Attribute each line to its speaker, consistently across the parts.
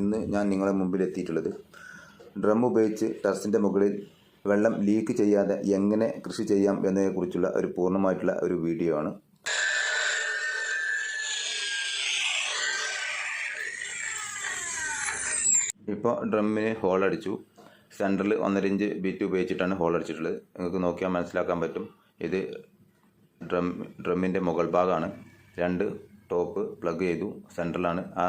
Speaker 1: ഇന്ന് ഞാൻ നിങ്ങളുടെ മുമ്പിൽ എത്തിയിട്ടുള്ളത് ഡ്രം ഉപയോഗിച്ച് ടെറസിന്റെ മുകളിൽ വെള്ളം ലീക്ക് ചെയ്യാതെ എങ്ങനെ കൃഷി ചെയ്യാം എന്നതിനെക്കുറിച്ചുള്ള ഒരു പൂർണമായിട്ടുള്ള ഒരു വീഡിയോ ആണ്. ഇപ്പോൾ ഡ്രമ്മിന് ഹോൾ അടിച്ചു. സെന്ററിൽ ഒന്നര ഇഞ്ച് ബീറ്റ് ഉപയോഗിച്ചിട്ടാണ് ഹോൾ അടിച്ചിട്ടുള്ളത്. നിങ്ങൾക്ക് നോക്കിയാൽ മനസ്സിലാക്കാൻ പറ്റും. ഇത് ഡ്രം ഡ്രമ്മിന്റെ മുകൾ ഭാഗമാണ്. രണ്ട് ടോപ്പ് പ്ലഗ് ചെയ്തു. സെന്ററിലാണ് ആ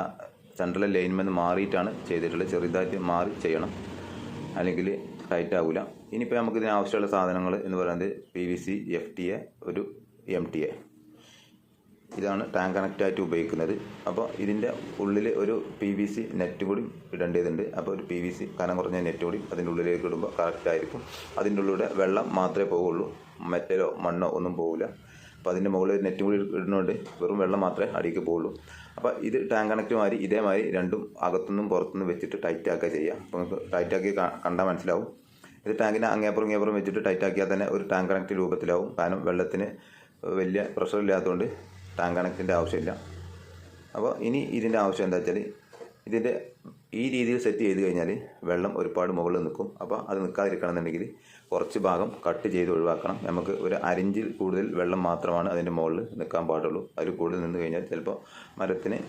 Speaker 1: സെൻട്രലിലെ ലൈൻമെന്ന് മാറിയിട്ടാണ് ചെയ്തിട്ടുള്ളത്. ചെറുതായിട്ട് മാറി ചെയ്യണം. അല്ലെങ്കിൽ ടൈറ്റ് ആവില്ല ഇനിയിപ്പോൾ നമുക്ക് ഇതിന് ആവശ്യമുള്ള സാധനങ്ങൾ എന്ന് പറയുന്നത് P V C F T A ഒരു എം ടി എ ഇതാണ് ടാങ്ക് കണക്റ്റായിട്ട് ഉപയോഗിക്കുന്നത്. അപ്പോൾ ഇതിന്റെ ഉള്ളിൽ ഒരു പി വി സി നെറ്റ് കൂടി ഇടേണ്ടതുണ്ട്. അപ്പോൾ ഒരു പി വി സി കനം കുറഞ്ഞ നെറ്റ് കൂടി അതിന്റെ ഉള്ളിലേക്ക് ഇടുമ്പോൾ കറക്റ്റായിരിക്കും അതിന്റെ ഉള്ളിലൂടെ വെള്ളം മാത്രമേ പോവുള്ളൂ. മെറ്റലോ മണ്ണോ ഒന്നും പോകില്ല അപ്പോൾ അതിന്റെ മുകളിൽ ഒരു നെറ്റ് കൂടി ഇടുന്നതുകൊണ്ട് വെറും വെള്ളം മാത്രമേ അടിക്ക് പോകുള്ളൂ അപ്പോൾ ഇത് ടാങ്ക് കണക്റ്റ് മാതിരി ഇതേമാതിരി രണ്ടും അകത്തുനിന്നും പുറത്തുനിന്നും വെച്ചിട്ട് ടൈറ്റ് ആക്കുക ചെയ്യാം. അപ്പോൾ നിങ്ങൾക്ക് ടൈറ്റ് ആക്കി കണ്ടാൽ മനസ്സിലാവും. ഇത് ടാങ്കിനെ അങ്ങേപ്പുറം ഇങ്ങേപ്പുറം വെച്ചിട്ട് ടൈറ്റ് ആക്കിയാൽ തന്നെ ഒരു ടാങ്ക് കണക്റ്റ് രൂപത്തിലാവും. കാരണം വെള്ളത്തിന് വലിയ പ്രഷർ ഇല്ലാത്തതുകൊണ്ട് ടാങ്ക് കണക്റ്റിന്റെ ആവശ്യമില്ല. അപ്പോൾ ഇനി ഇതിന്റെ ആവശ്യം എന്താ വെച്ചാൽ ഇതിന്റെ ഈ രീതിയിൽ സെറ്റ് ചെയ്ത് കഴിഞ്ഞാൽ വെള്ളം ഒരുപാട് മുകളിൽ നിൽക്കും. അപ്പോൾ അത് നിൽക്കാതിരിക്കണമെന്നുണ്ടെങ്കിൽ കുറച്ച് ഭാഗം കട്ട് ചെയ്ത് ഒഴിവാക്കണം. നമുക്ക് ഒരു അരിഞ്ചിൽ കൂടുതൽ വെള്ളം മാത്രമാണ് അതിന്റെ മുകളിൽ നിൽക്കാൻ പാടുള്ളൂ. അതിൽ കൂടുതൽ നിന്ന് കഴിഞ്ഞാൽ ചിലപ്പോൾ മരത്തിന്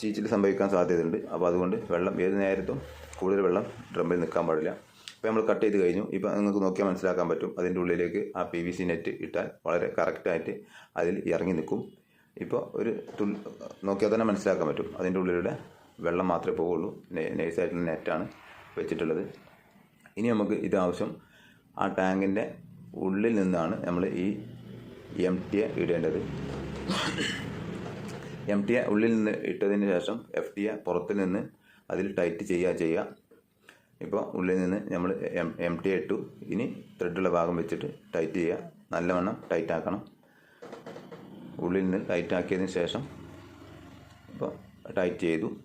Speaker 1: ചീച്ചിൽ സംഭവിക്കാൻ സാധ്യതയുണ്ട്. അപ്പോൾ അതുകൊണ്ട് വെള്ളം ഏത് നേരത്തും കൂടുതൽ വെള്ളം ഡ്രമ്മിൽ നിൽക്കാൻ പാടില്ല. ഇപ്പോൾ നമ്മൾ കട്ട് ചെയ്ത് കഴിഞ്ഞു. ഇപ്പോൾ നിങ്ങൾക്ക് നോക്കിയാൽ മനസ്സിലാക്കാൻ പറ്റും. അതിന്റെ ഉള്ളിലേക്ക് ആ പി വി സി നെറ്റ് ഇട്ടാൽ വളരെ കറക്റ്റായിട്ട് അതിൽ ഇറങ്ങി നിൽക്കും. ഇപ്പോൾ ഒരു തുൾ നോക്കിയാൽ തന്നെ മനസ്സിലാക്കാൻ പറ്റും. അതിന്റെ ഉള്ളിലൂടെ വെള്ളം മാത്രമേ പോവുള്ളൂ. നൈസായിട്ടുള്ള നെറ്റാണ് വെച്ചിട്ടുള്ളത്. ഇനി നമുക്ക് ഇതാവശ്യം ആ ടാങ്കിന്റെ ഉള്ളിൽ നിന്നാണ് നമ്മൾ ഈ എം ടി എ ഇടേണ്ടത്. എം ടി എ ഉള്ളിൽ നിന്ന് ഇട്ടതിന് ശേഷം എഫ് ടി എ പുറത്ത് നിന്ന് അതിൽ ടൈറ്റ് ചെയ്യുക ചെയ്യുക. ഇപ്പോൾ ഉള്ളിൽ നിന്ന് നമ്മൾ എം എം ടി ഇട്ടു. ഇനി ത്രെഡുള്ള ഭാഗം വെച്ചിട്ട് ടൈറ്റ് ചെയ്യുക. നല്ലവണ്ണം ടൈറ്റ് ആക്കണം ഉള്ളിൽ നിന്ന് ടൈറ്റാക്കിയതിന് ശേഷം ഇപ്പോൾ ടൈറ്റ് ചെയ്തു.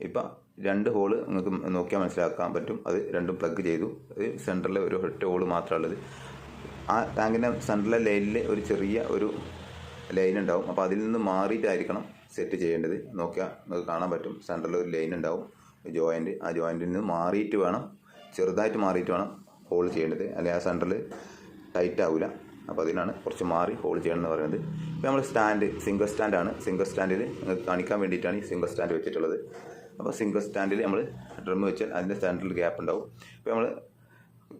Speaker 1: ഇപ്പോൾ രണ്ട് ഹോൾ നിങ്ങൾക്ക് നോക്കിയാൽ മനസ്സിലാക്കാൻ പറ്റും. അത് രണ്ടും പ്ലഗ് ചെയ്തു. സെന്ററിൽ ഒരു ഒറ്റ ഹോൾ മാത്രമുള്ളത്. ആ ടാങ്കിന്റെ സെന്ററിലെ ലൈനിൽ ഒരു ചെറിയ ഒരു ലൈൻ ഉണ്ടാവും. അപ്പോൾ അതിൽ നിന്ന് മാറിയിട്ടായിരിക്കണം സെറ്റ് ചെയ്യേണ്ടത്. നോക്കിയാൽ നിങ്ങൾക്ക് കാണാൻ പറ്റും. സെന്ററിൽ ഒരു ലൈൻ ഉണ്ടാവും. ജോയിന്റ് ആ ജോയിന്റിൽ നിന്ന് മാറിയിട്ട് വേണം ചെറുതായിട്ട് മാറിയിട്ട് വേണം ഹോൾ ചെയ്യേണ്ടത്. അല്ലെങ്കിൽ ആ സെന്ററിൽ ടൈറ്റ് ആവില്ല അപ്പോൾ അതിനാണ് കുറച്ച് മാറി ഹോൾഡ് ചെയ്യണം എന്ന് പറയുന്നത് ഇപ്പോൾ നമ്മൾ സ്റ്റാൻഡ് സിംഗിൾ സ്റ്റാൻഡാണ് സിംഗിൾ സ്റ്റാൻഡിൽ കാണിക്കാൻ വേണ്ടിയിട്ടാണ് ഈ സിംഗിൾ സ്റ്റാൻഡ് വെച്ചിട്ടുള്ളത്. അപ്പോൾ സിംഗിൾ സ്റ്റാൻഡിൽ നമ്മൾ ഡ്രം വെച്ചാൽ അതിന്റെ സ്റ്റാൻഡിൽ ഗ്യാപ്പ് ഉണ്ടാവും. ഇപ്പോൾ നമ്മൾ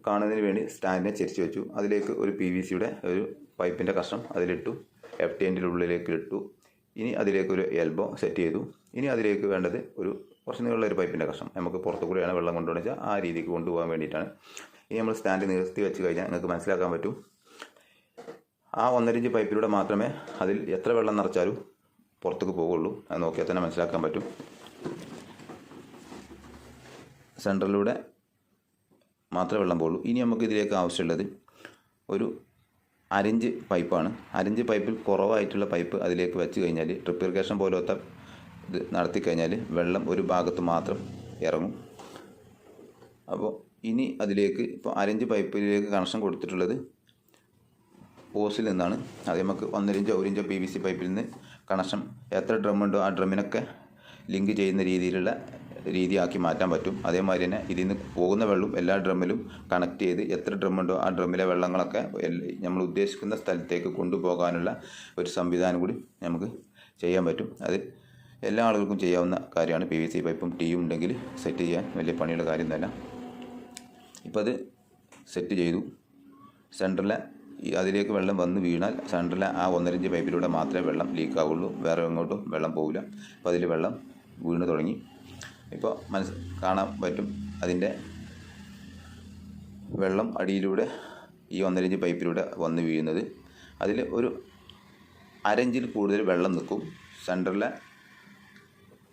Speaker 1: കാണുന്നതിന് വേണ്ടി സ്റ്റാൻഡിനെ ചെരിച്ച് വെച്ചു. അതിലേക്ക് ഒരു പി വി സിയുടെ ഒരു പൈപ്പിന്റെ കഷ്ണം അതിലിട്ടു. എഫ് ടി എന്റെ ഉള്ളിലേക്ക് ഇട്ടു. ഇനി അതിലേക്ക് ഒരു എൽബോ സെറ്റ് ചെയ്തു. ഇനി അതിലേക്ക് വേണ്ടത് ഒരു കുറച്ച് നീളമുള്ള ഒരു പൈപ്പിന്റെ കഷ്ണം. നമുക്ക് പുറത്തു കൂടെയാണ് വെള്ളം കൊണ്ടുപോകുന്നത് വെച്ചാൽ ആ രീതിക്ക് കൊണ്ടുപോകാൻ വേണ്ടിയിട്ടാണ്. ഇനി നമ്മൾ സ്റ്റാൻഡ് നിർത്തി വെച്ച് കഴിഞ്ഞാൽ നിങ്ങൾക്ക് മനസ്സിലാക്കാൻ പറ്റും. ആ ഒന്നരഞ്ച് പൈപ്പിലൂടെ മാത്രമേ അതിൽ എത്ര വെള്ളം നിറച്ചാലും പുറത്തേക്ക് പോകുള്ളൂ അത് നോക്കിയാൽ തന്നെ മനസ്സിലാക്കാൻ പറ്റും. സെൻട്രലിലൂടെ മാത്രമേ വെള്ളം പോകുള്ളൂ ഇനി നമുക്ക് ഇതിലേക്ക് ആവശ്യമുള്ളത് ഒരു അരഞ്ച് പൈപ്പാണ്. അരഞ്ച് പൈപ്പിൽ കുറവായിട്ടുള്ള പൈപ്പ് അതിലേക്ക് വെച്ച് കഴിഞ്ഞാൽ ട്രിപ്പ് ഇറിഗേഷൻ പോലത്തെ ഇത് നടത്തി കഴിഞ്ഞാൽ വെള്ളം ഒരു ഭാഗത്ത് മാത്രം ഇറങ്ങും. അപ്പോൾ ഇനി അതിലേക്ക് ഇപ്പോൾ അരഞ്ച് പൈപ്പിലേക്ക് കണക്ഷൻ കൊടുത്തിട്ടുള്ളത് ഓസിൽ നിന്നാണ്. അത് നമുക്ക് ഒന്നര ഒരിഞ്ചോ പി വി സി പൈപ്പിൽ നിന്ന് കണക്ഷൻ എത്ര ഡ്രം ഉണ്ടോ ആ ഡ്രമ്മിനൊക്കെ ലിങ്ക് ചെയ്യുന്ന രീതിയിലുള്ള രീതിയാക്കി മാറ്റാൻ പറ്റും. അതേമാതിരി തന്നെ ഇതിൽ നിന്ന് പോകുന്ന വെള്ളം എല്ലാ ഡ്രമ്മിലും കണക്ട് ചെയ്ത് എത്ര ഡ്രമ്മുണ്ടോ ആ ഡ്രമ്മിലെ വെള്ളങ്ങളൊക്കെ നമ്മൾ ഉദ്ദേശിക്കുന്ന സ്ഥലത്തേക്ക് കൊണ്ടുപോകാനുള്ള ഒരു സംവിധാനം കൂടി നമുക്ക് ചെയ്യാൻ പറ്റും. അത് എല്ലാ ആളുകൾക്കും ചെയ്യാവുന്ന കാര്യമാണ്. പി വി സി പൈപ്പും ടീയും ഉണ്ടെങ്കിൽ സെറ്റ് ചെയ്യാൻ വലിയ പണിയുള്ള കാര്യം തന്നെ ഇപ്പോൾ അത് സെറ്റ് ചെയ്തു. സെന്ററിലെ ഈ അതിലേക്ക് വെള്ളം വന്ന് വീണാൽ സെന്ററിലെ ആ ഒന്നരഞ്ച് പൈപ്പിലൂടെ മാത്രമേ വെള്ളം ലീക്ക് ആവുള്ളൂ. വേറെ എങ്ങോട്ടും വെള്ളം പോകില്ല അപ്പോൾ അതിൽ വെള്ളം വീണ് തുടങ്ങി. ഇപ്പോൾ മനസ്സ് കാണാൻ പറ്റും അതിന്റെ വെള്ളം അടിയിലൂടെ ഈ ഒന്നരഞ്ച് പൈപ്പിലൂടെ വന്ന് വീഴുന്നത്. അതിൽ ഒരു അരഞ്ചിൽ കൂടുതൽ വെള്ളം നിൽക്കും. സെന്ററിലെ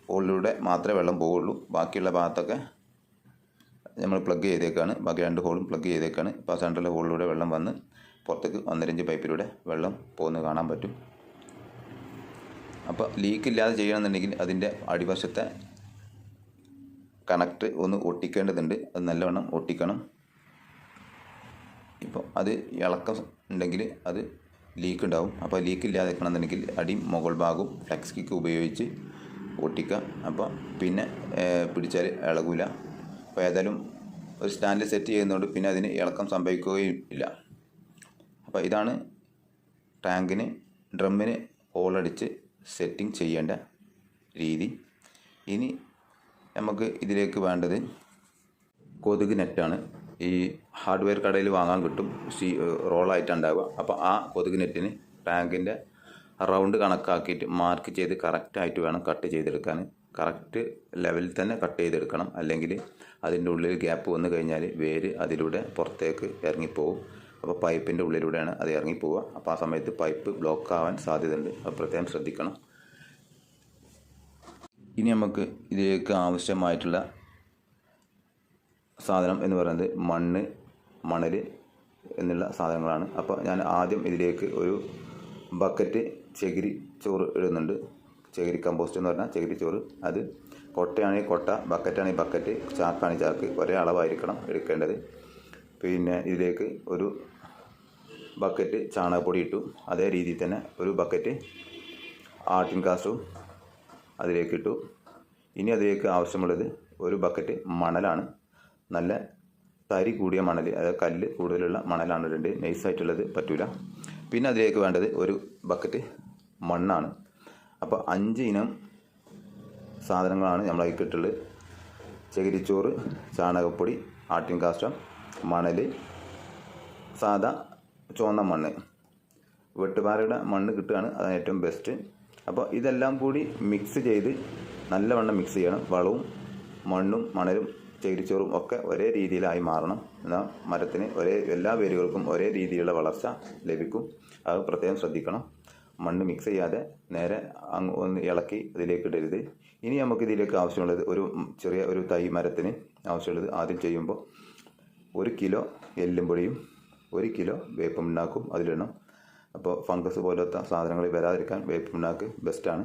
Speaker 1: ഹോളിലൂടെ മാത്രമേ വെള്ളം പോവുള്ളൂ. ബാക്കിയുള്ള ഭാഗത്തൊക്കെ നമ്മൾ പ്ലഗ് ചെയ്തേക്കാണ്. ബാക്കി രണ്ട് ഹോളും പ്ലഗ് ചെയ്തേക്കാണ്. ഇപ്പോൾ സെന്ററിലെ ഹോളിലൂടെ വെള്ളം വന്ന് പുറത്തേക്ക് ഒന്നരഞ്ച് പൈപ്പിലൂടെ വെള്ളം പോകുന്നത് കാണാൻ പറ്റും. അപ്പോൾ ലീക്ക് ഇല്ലാതെ ചെയ്യണമെന്നുണ്ടെങ്കിൽ അതിന്റെ അടിവശത്തെ കണക്ട് ഒന്ന് ഒട്ടിക്കേണ്ടതുണ്ട്. അത് നല്ലവണ്ണം ഒട്ടിക്കണം. ഇപ്പോൾ അത് ഇളക്കം ഉണ്ടെങ്കിൽ അത് ലീക്ക് ഉണ്ടാവും. അപ്പോൾ ലീക്ക് ഇല്ലാതെ വെക്കണമെന്നുണ്ടെങ്കിൽ അടി മുകൾ ഭാഗവും ഫ്ലെക്സ് കിക്ക് ഉപയോഗിച്ച് ഒട്ടിക്കുക. അപ്പോൾ പിന്നെ പിടിച്ചാൽ ഇളകില്ല അപ്പോൾ ഏതായാലും ഒരു സ്റ്റാൻഡ് സെറ്റ് ചെയ്യുന്നതുകൊണ്ട് പിന്നെ അതിന് ഇളക്കം സംഭവിക്കുകയും ഇല്ല. അപ്പോൾ ഇതാണ് ടാങ്കിന് ഡ്രമ്മിന് ഹോളടിച്ച് സെറ്റിംഗ് ചെയ്യേണ്ട രീതി. ഇനി നമുക്ക് ഇതിലേക്ക് വേണ്ടത് കൊതുക് നെറ്റാണ്. ഈ ഹാർഡ്വെയർ കടയിൽ വാങ്ങാൻ കിട്ടും സി റോളായിട്ട് ഉണ്ടാവുക. അപ്പോൾ ആ കൊതുക് നെറ്റിന് ടാങ്കിന്റെ റൗണ്ട് കണക്കാക്കിയിട്ട് മാർക്ക് ചെയ്ത് കറക്റ്റായിട്ട് വേണം കട്ട് ചെയ്തെടുക്കാൻ. കറക്റ്റ് ലെവലിൽ തന്നെ കട്ട് ചെയ്തെടുക്കണം. അല്ലെങ്കിൽ അതിന്റെ ഉള്ളിൽ ഗ്യാപ്പ് വന്നു കഴിഞ്ഞാൽ വേര് അതിലൂടെ പുറത്തേക്ക് ഇറങ്ങിപ്പോവും. അപ്പോൾ പൈപ്പിന്റെ ഉള്ളിലൂടെയാണ് അത് ഇറങ്ങിപ്പോവുക. അപ്പോൾ ആ സമയത്ത് പൈപ്പ് ബ്ലോക്ക് ആവാൻ സാധ്യതയുണ്ട്. അത് പ്രത്യേകം ശ്രദ്ധിക്കണം. ഇനി നമുക്ക് ഇതിലേക്ക് ആവശ്യമായിട്ടുള്ള സാധനം എന്ന് പറയുന്നത് മണ്ണ് മണൽ എന്നുള്ള സാധനങ്ങളാണ്. അപ്പോൾ ഞാൻ ആദ്യം ഇതിലേക്ക് ഒരു ബക്കറ്റ് ചകിരി ചോറ് ഇടുന്നുണ്ട്. ചകിരി കമ്പോസ്റ്റ് എന്ന് പറഞ്ഞാൽ ചകിരി ചോറ്. അത് കൊട്ടയാണെങ്കിൽ കൊട്ട ബക്കറ്റാണെങ്കിൽ ബക്കറ്റ് ചാക്കാണെങ്കിൽ ചാക്ക്. ഒരേ അളവായിരിക്കണം എടുക്കേണ്ടത്. പിന്നെ ഇതിലേക്ക് ഒരു ബക്കറ്റ് ചാണകപ്പൊടി ഇട്ടു അതേ രീതിയിൽ തന്നെ ഒരു ബക്കറ്റ് ആട്ടിൻ കാസ്റ്റും അതിലേക്ക് ഇട്ടു ഇനി അതിലേക്ക് ആവശ്യമുള്ളത് ഒരു ബക്കറ്റ് മണലാണ്. നല്ല തരി കൂടിയ മണൽ അതായത് കല്ല് കൂടുതലുള്ള മണലാണ് രണ്ട്. നൈസായിട്ടുള്ളത് പറ്റൂല. പിന്നെ അതിലേക്ക് വേണ്ടത് ഒരു ബക്കറ്റ് മണ്ണാണ്. അപ്പോൾ അഞ്ച് ഇനം സാധനങ്ങളാണ് നമ്മൾ അതിൽ ഇട്ടുള്ളത് ചകിരിച്ചോറ് ചാണകപ്പൊടി ആട്ടിൻ കാഷ്ടം മണൽ സാദാ ചുവന്ന മണ്ണ്. വെട്ടുപാറയുടെ മണ്ണ് കിട്ടുകയാണ് അതാണ് ഏറ്റവും ബെസ്റ്റ് അപ്പോൾ ഇതെല്ലാം കൂടി മിക്സ് ചെയ്ത് നല്ലവണ്ണം മിക്സ് ചെയ്യണം. വളവും മണ്ണും മണലും ചേരിച്ചോറും ഒക്കെ ഒരേ രീതിയിലായി മാറണം. എന്നാൽ മരത്തിന് ഒരേ എല്ലാ വേരുകൾക്കും ഒരേ രീതിയിലുള്ള വളർച്ച ലഭിക്കും. അത് പ്രത്യേകം ശ്രദ്ധിക്കണം. മണ്ണ് മിക്സ് ചെയ്യാതെ നേരെ അങ്ങ് ഒന്ന് ഇളക്കി അതിലേക്ക് ഇടരുത്. ഇനി നമുക്ക് ഇതിലേക്ക് ആവശ്യമുള്ളത് ഒരു ചെറിയ ഒരു തൈ മരത്തിന് ആവശ്യമുള്ളത് ആദ്യം ചെയ്യുമ്പോൾ ഒരു കിലോ എല്ലും പൊടിയും ഒരു കിലോ വേപ്പം പിണ്ണാക്കും അതിലിടണം. അപ്പോൾ ഫംഗസ് പോലത്തെ സാധനങ്ങൾ വരാതിരിക്കാൻ വേപ്പം ബെസ്റ്റാണ്.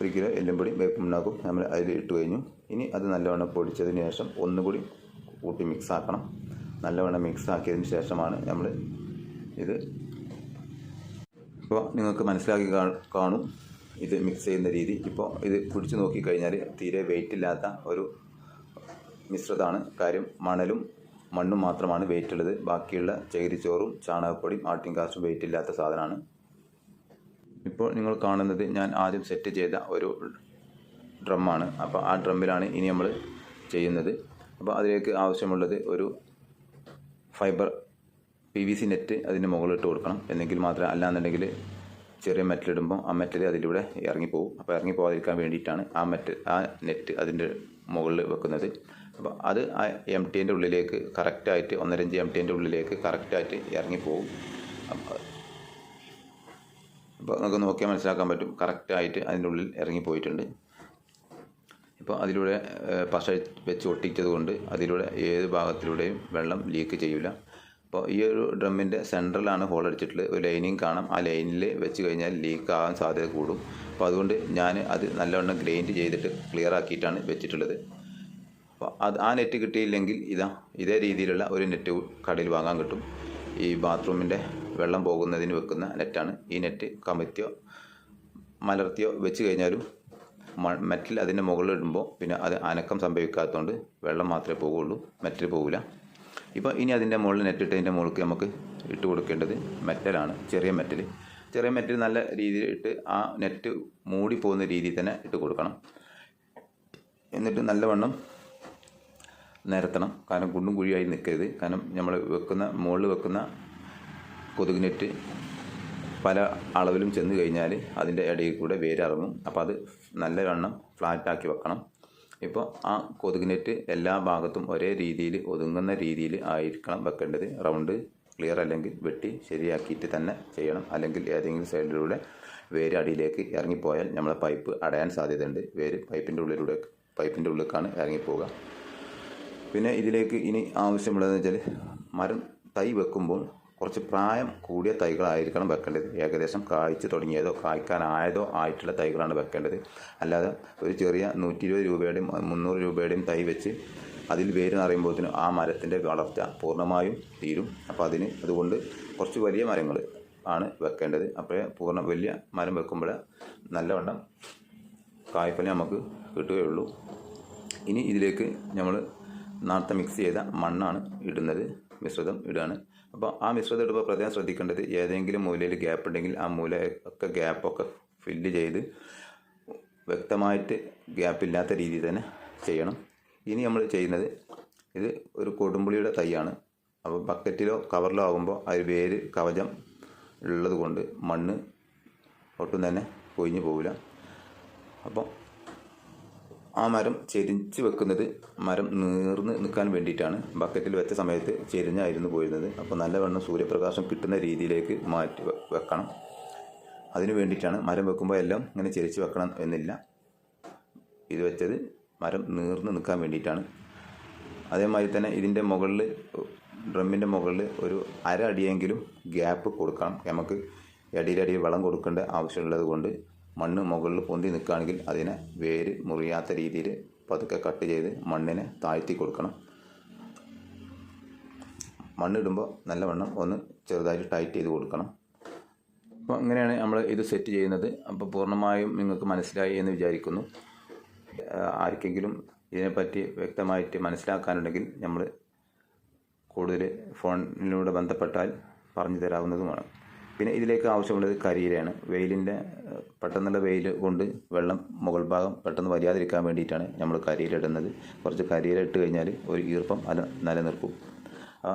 Speaker 1: ഒരു കിലോ എല്ലും പൊടി വേപ്പം പിണ്ണാക്കും നമ്മൾ അതിൽ ഇട്ട് കഴിഞ്ഞു. ഇനി അത് നല്ലവണ്ണം പൊടിച്ചതിന് ശേഷം ഒന്നുകൂടി കൂട്ടി മിക്സ് ആക്കണം. നല്ലവണ്ണം മിക്സ് ആക്കിയതിന് ശേഷമാണ് നമ്മൾ ഇത് ഇപ്പോൾ നിങ്ങൾക്ക് മനസ്സിലാക്കി കാണും. ഇത് മിക്സ് ചെയ്യുന്ന രീതി. ഇപ്പോൾ ഇത് പിടിച്ചു നോക്കിക്കഴിഞ്ഞാൽ തീരെ വെയിറ്റ് ഇല്ലാത്ത ഒരു മിശ്രിതമാണ്. കാര്യം മണലും മണ്ണും മാത്രമാണ് വെയിറ്റ് ഉള്ളത് ബാക്കിയുള്ള ചകിരിച്ചോറും ചാണകപ്പൊടിയും ആട്ടിൻ കാസ്റ്റും വെയിറ്റ് ഇല്ലാത്ത സാധനമാണ്. ഇപ്പോൾ നിങ്ങൾ കാണുന്നത് ഞാൻ ആദ്യം സെറ്റ് ചെയ്ത ഒരു ഡ്രമ്മാണ്. അപ്പോൾ ആ ഡ്രമ്മിലാണ് ഇനി നമ്മൾ ചെയ്യുന്നത്. അപ്പോൾ അതിലേക്ക് ആവശ്യമുള്ളത് ഒരു fibre P V C net അതിന്റെ മുകളിലിട്ട് കൊടുക്കണം. എന്നെങ്കിൽ മാത്രമേ അല്ലാന്നുണ്ടെങ്കിൽ ചെറിയ മെറ്റലിടുമ്പോൾ ആ മെറ്റൽ അതിലൂടെ ഇറങ്ങിപ്പോവും. അപ്പോൾ ഇറങ്ങിപ്പോകാതിരിക്കാൻ വേണ്ടിയിട്ടാണ് ആ മെറ്റൽ ആ നെറ്റ് അതിന്റെ മുകളിൽ വെക്കുന്നത്. അപ്പോൾ അത് ആ എം ടീന്റെ ഉള്ളിലേക്ക് കറക്റ്റായിട്ട് ഒന്നരഞ്ച് എം ടീന്റെ ഉള്ളിലേക്ക് കറക്റ്റായിട്ട് ഇറങ്ങിപ്പോകും അപ്പോൾ നമുക്ക് നോക്കിയാൽ മനസ്സിലാക്കാൻ പറ്റും. കറക്റ്റായിട്ട് അതിന്റെ ഉള്ളിൽ ഇറങ്ങിപ്പോയിട്ടുണ്ട് ഇപ്പോൾ അതിലൂടെ പശ വെച്ച് ഒട്ടിച്ചത് കൊണ്ട് അതിലൂടെ ഏത് ഭാഗത്തിലൂടെയും വെള്ളം ലീക്ക് ചെയ്യില്ല അപ്പോൾ ഈ ഒരു ഡ്രമ്മിന്റെ സെൻട്രലാണ് ഹോൾ അടിച്ചിട്ടുള്ളത്. ഒരു ലൈനിങ് കാണാം. ആ ലൈനിൽ വെച്ച് കഴിഞ്ഞാൽ ലീക്ക് ആകാൻ സാധ്യത കൂടും. അപ്പോൾ അതുകൊണ്ട് ഞാൻ അത് നല്ലവണ്ണം ഗ്രൈൻഡ് ചെയ്തിട്ട് ക്ലിയർ ആക്കിയിട്ടാണ് വെച്ചിട്ടുള്ളത്. അപ്പോൾ അത് ആ നെറ്റ് കിട്ടിയില്ലെങ്കിൽ ഇതാ ഇതേ രീതിയിലുള്ള ഒരു നെറ്റ് കടയിൽ വാങ്ങാൻ കിട്ടും. ഈ ബാത്റൂമിന്റെ വെള്ളം പോകുന്നതിന് വെക്കുന്ന നെറ്റാണ്. ഈ നെറ്റ് കമത്തിയോ മലർത്തിയോ വെച്ച് കഴിഞ്ഞാലും മെറ്റിൽ അതിന്റെ മുകളിൽ ഇടുമ്പോൾ പിന്നെ അത് അനക്കം സംഭവിക്കാത്തതുകൊണ്ട് വെള്ളം മാത്രമേ പോവുള്ളൂ മെറ്റിൽ പോകില്ല ഇപ്പോൾ ഇനി അതിന്റെ മുകളിൽ നെറ്റ് ഇട്ടതിന്റെ മുകളിൽ നമുക്ക് ഇട്ട് കൊടുക്കേണ്ടത് മെറ്റലാണ് ചെറിയ മെറ്റൽ ചെറിയ മെറ്റൽ നല്ല രീതിയിൽ ഇട്ട് ആ നെറ്റ് മൂടി പോകുന്ന രീതിയിൽ തന്നെ ഇട്ട് കൊടുക്കണം. എന്നിട്ട് നല്ലവണ്ണം നിരത്തണം. കാരണം കുണ്ടും കുഴിയായി നിൽക്കരുത് കാരണം നമ്മൾ വെക്കുന്ന മുകളിൽ വെക്കുന്ന കൊതുക് നെറ്റ് പല അളവിലും ചെന്ന് കഴിഞ്ഞാൽ അതിന്റെ ഇടയിൽ കൂടെ വേരിറങ്ങും. അപ്പോൾ അത് നല്ല വണ്ണം ഫ്ലാറ്റാക്കി വെക്കണം. ഇപ്പോൾ ആ കൊതുക് നെറ്റ് എല്ലാ ഭാഗത്തും ഒരേ രീതിയിൽ ഒതുങ്ങുന്ന രീതിയിൽ ആയിരിക്കണം വെക്കേണ്ടത്. റൗണ്ട് ക്ലിയർ അല്ലെങ്കിൽ വെട്ടി ശരിയാക്കിയിട്ട് തന്നെ ചെയ്യണം. അല്ലെങ്കിൽ ഏതെങ്കിലും സൈഡിലൂടെ വേര് അടിയിലേക്ക് ഇറങ്ങിപ്പോയാൽ നമ്മളെ പൈപ്പ് അടയാൻ സാധ്യതയുണ്ട്. വേര് പൈപ്പിന്റെ ഉള്ളിലൂടെ പൈപ്പിന്റെ ഉള്ളിലേക്കാണ് ഇറങ്ങിപ്പോവുക. പിന്നെ ഇതിലേക്ക് ഇനി ആവശ്യമുള്ളതെന്ന് വെച്ചാൽ മരം തൈ വെക്കുമ്പോൾ കുറച്ച് പ്രായം കൂടിയ തൈകളായിരിക്കണം വെക്കേണ്ടത്. ഏകദേശം കായ്ച്ചു തുടങ്ങിയതോ കായ്ക്കാനായതോ ആയിട്ടുള്ള തൈകളാണ് വെക്കേണ്ടത്. അല്ലാതെ ഒരു ചെറിയ നൂറ്റി ഇരുപത് രൂപയുടെയും മുന്നൂറ് രൂപയുടെയും തൈ വെച്ച് അതിൽ വേര് നിറയുമ്പോഴത്തേനും ആ മരത്തിന്റെ വളർച്ച പൂർണമായും തീരും. അപ്പോൾ അതിന് അതുകൊണ്ട് കുറച്ച് വലിയ മരങ്ങൾ ആണ് വെക്കേണ്ടത്. അപ്പോൾ പൂർണ വലിയ മരം വെക്കുമ്പോൾ നല്ലവണ്ണം കായ്ഫലം നമുക്ക് കിട്ടുകയുള്ളൂ. ഇനി ഇതിലേക്ക് നമ്മൾ നേരത്തെ മിക്സ് ചെയ്ത മണ്ണാണ് ഇടുന്നത് മിശ്രിതം ഇടുകയാണ്. അപ്പോൾ ആ മിശ്രിതം ഇടുമ്പോൾ പ്രത്യേകം ശ്രദ്ധിക്കേണ്ടത് ഏതെങ്കിലും മൂലയിൽ ഗ്യാപ്പ് ഉണ്ടെങ്കിൽ ആ മൂല ഒക്കെ ഗ്യാപ്പൊക്കെ ഫില്ല് ചെയ്ത് വ്യക്തമായിട്ട് ഗ്യാപ്പില്ലാത്ത രീതിയിൽ തന്നെ ചെയ്യണം. ഇനി നമ്മൾ ചെയ്യുന്നത് ഇത് ഒരു കൊടുമ്പുളിയുടെ തൈയാണ്. അപ്പോൾ ബക്കറ്റിലോ കവറിലോ ആകുമ്പോൾ അതിൽ വേര് കവചം ഉള്ളത് കൊണ്ട് മണ്ണ് ഒട്ടും തന്നെ കൊഴിഞ്ഞു പോവില്ല. അപ്പോൾ ആ മരം ചെരിഞ്ഞ് വെക്കുന്നത് മരം നീർന്ന് നിൽക്കാൻ വേണ്ടിയിട്ടാണ്. ബക്കറ്റിൽ വെച്ച സമയത്ത് ചെരിഞ്ഞായിരുന്നു പോയിരുന്നത്. അപ്പോൾ നല്ലവണ്ണം സൂര്യപ്രകാശം കിട്ടുന്ന രീതിയിലേക്ക് മാറ്റി വെക്കണം. അതിന് വേണ്ടിയിട്ടാണ് മരം വെക്കുമ്പോൾ എല്ലാം ഇങ്ങനെ ചെരിച്ച് വെക്കണം എന്നില്ല. ഇത് വെച്ചത് മരം നീർന്ന് നിൽക്കാൻ വേണ്ടിയിട്ടാണ്. അതേമാതിരി തന്നെ ഇതിന്റെ മുകളിൽ ഡ്രമ്മിന്റെ മുകളിൽ ഒരു അര അടിയെങ്കിലും ഗ്യാപ്പ് കൊടുക്കണം. നമുക്ക് ഇടയിലടിയിൽ വളം കൊടുക്കേണ്ട ആവശ്യമുള്ളത് കൊണ്ട് മണ്ണ് മുകളിൽ പൊന്തി നിൽക്കുകയാണെങ്കിൽ അതിനെ വേര് മുറിയാത്ത രീതിയിൽ പതുക്കെ കട്ട് ചെയ്ത് മണ്ണിനെ താഴ്ത്തി കൊടുക്കണം. മണ്ണിടുമ്പോൾ നല്ലവണ്ണം ഒന്ന് ചെറുതായിട്ട് ടൈറ്റ് ചെയ്ത് കൊടുക്കണം. അപ്പോൾ അങ്ങനെയാണ് നമ്മൾ ഇത് സെറ്റ് ചെയ്യുന്നത്. അപ്പോൾ പൂർണമായും നിങ്ങൾക്ക് മനസ്സിലായി എന്ന് വിചാരിക്കുന്നു. ആർക്കെങ്കിലും ഇതിനെപ്പറ്റി വ്യക്തമായിട്ട് മനസ്സിലാക്കാനുണ്ടെങ്കിൽ നമ്മൾ കൂടുതൽ ഫോണിലൂടെ ബന്ധപ്പെട്ടാൽ പറഞ്ഞു തരാവുന്നതുമാണ്. പിന്നെ ഇതിലേക്ക് ആവശ്യമുള്ളത് കരിയിലയാണ്. വെയിലിന്റെ പെട്ടെന്നുള്ള വെയിൽ കൊണ്ട് വെള്ളം മുകൾ ഭാഗം പെട്ടെന്ന് വരിയാതിരിക്കാൻ വേണ്ടിയിട്ടാണ് നമ്മൾ കരിയില ഇടുന്നത് കുറച്ച് കരിയില ഇട്ട് കഴിഞ്ഞാൽ ഒരു ഈർപ്പം അത് നിലനിർത്തും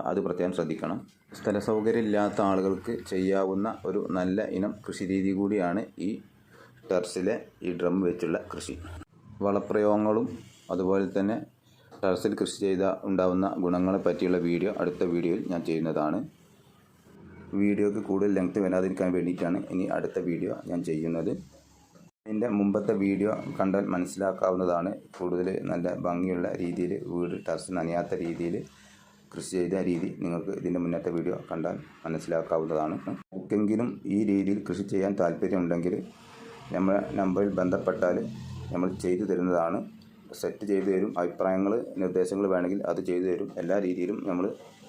Speaker 1: അത് പ്രത്യേകം ശ്രദ്ധിക്കണം. സ്ഥല സൗകര്യം ഇല്ലാത്ത ആളുകൾക്ക് ചെയ്യാവുന്ന ഒരു നല്ല ഇനം കൃഷി രീതി കൂടിയാണ് ഈ ടെറസിലെ ഈ ഡ്രം വെച്ചുള്ള കൃഷി. വളപ്രയോഗങ്ങളും അതുപോലെ തന്നെ ടെറസിൽ കൃഷി ചെയ്ത ഉണ്ടാവുന്ന ഗുണങ്ങളെ പറ്റിയുള്ള വീഡിയോ അടുത്ത വീഡിയോയിൽ ഞാൻ ചെയ്യുന്നതാണ്. വീഡിയോക്ക് കൂടുതൽ ലെങ്ത് വരാതിരിക്കാൻ വേണ്ടിയിട്ടാണ് ഇനി അടുത്ത വീഡിയോ ഞാൻ ചെയ്യുന്നത്. എന്റെ മുമ്പത്തെ വീഡിയോ കണ്ടാൽ മനസ്സിലാക്കാവുന്നതാണ്. കൂടുതൽ നല്ല ഭംഗിയുള്ള രീതിയിൽ വീട് ടെറസ് നനയാത്ത രീതിയിൽ കൃഷി ചെയ്ത രീതി നിങ്ങൾക്ക് ഇതിന്റെ മുന്നത്തെ വീഡിയോ കണ്ടാൽ മനസ്സിലാക്കാവുന്നതാണ്. ആർക്കെങ്കിലും ഈ രീതിയിൽ കൃഷി ചെയ്യാൻ താല്പര്യമുണ്ടെങ്കിൽ നമ്മളെ നമ്പറിൽ ബന്ധപ്പെട്ടാൽ നമ്മൾ ചെയ്തു തരുന്നതാണ്. സെറ്റ് ചെയ്തു തരും അഭിപ്രായങ്ങൾ നിർദ്ദേശങ്ങൾ വേണമെങ്കിൽ അത് ചെയ്തു തരും. എല്ലാ രീതിയിലും നമ്മൾ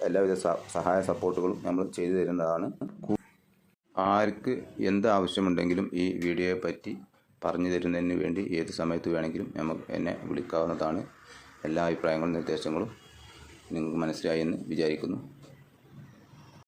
Speaker 1: എല്ലാവിധ സഹായ സപ്പോർട്ടുകളും നമ്മൾ ചെയ്തു തരുന്നതാണ്. ആർക്ക് എന്ത് ആവശ്യമുണ്ടെങ്കിലും ഈ വീഡിയോയെ പറ്റി പറഞ്ഞു തരുന്നതിന് വേണ്ടി ഏത് സമയത്ത് വേണമെങ്കിലും നമുക്ക് എന്നെ വിളിക്കാവുന്നതാണ്. എല്ലാ അഭിപ്രായങ്ങളും നിർദ്ദേശങ്ങളും നിങ്ങൾക്ക് മനസ്സിലായി എന്ന് വിചാരിക്കുന്നു.